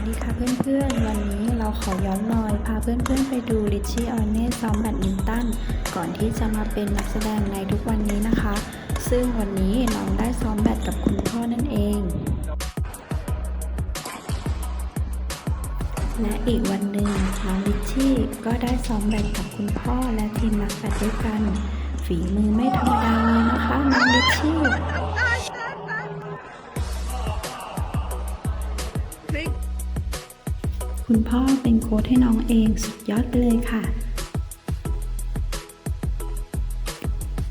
สดีค่ะเพื่อนๆ วันนี้เราขอย้อนรอย พาเพื่อนๆ ไปดูลิชชี่ออนเน่ซ้อมแบดมินตันก่อนที่จะมาเป็นนักแสดงในทุกวันนี้นะคะ ซึ่งวันนี้น้องได้ซ้อมแบดกับคุณพ่อนั่นเอง และอีกวันหนึ่งน้องลิชชี่ก็ได้ซ้อมแบดกับคุณพ่อและทีมนักแบดด้วยกัน ฝีมือไม่ธรรมดาเลยนะคะ คุณพ่อเป็นโค้ชให้น้องเองสุดยอดไปเลยค่ะ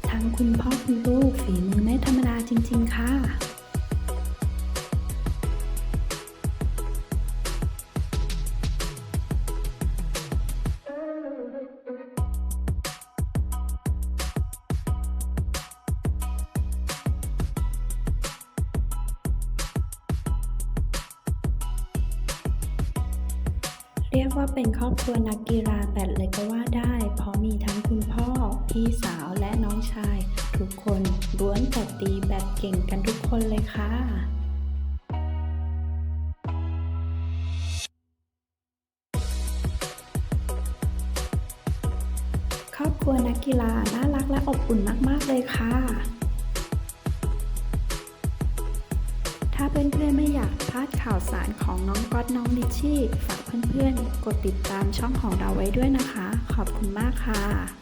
ทั้งคุณพ่อคุณลูกฝีมือไม่ธรรมดาจริง ๆ ค่ะ เรียกว่าเป็นครอบครัวนักกีฬาแบดเลยก็ว่าได้ เพราะมีทั้งคุณพ่อ พี่สาวและน้องชาย ทุกคนล้วนแต่ตีแบดเก่งกันทุกคนเลยค่ะครอบครัวนักกีฬาน่ารักและอบอุ่นมาก ๆ เลยค่ะ พื่อนๆไม่อยากพลาดข่าวสารของน้องก๊อตน้องลิชชี่ ฝากเพื่อนๆ กดติดตามช่องของเราไว้ด้วยนะคะ ขอบคุณมากค่ะ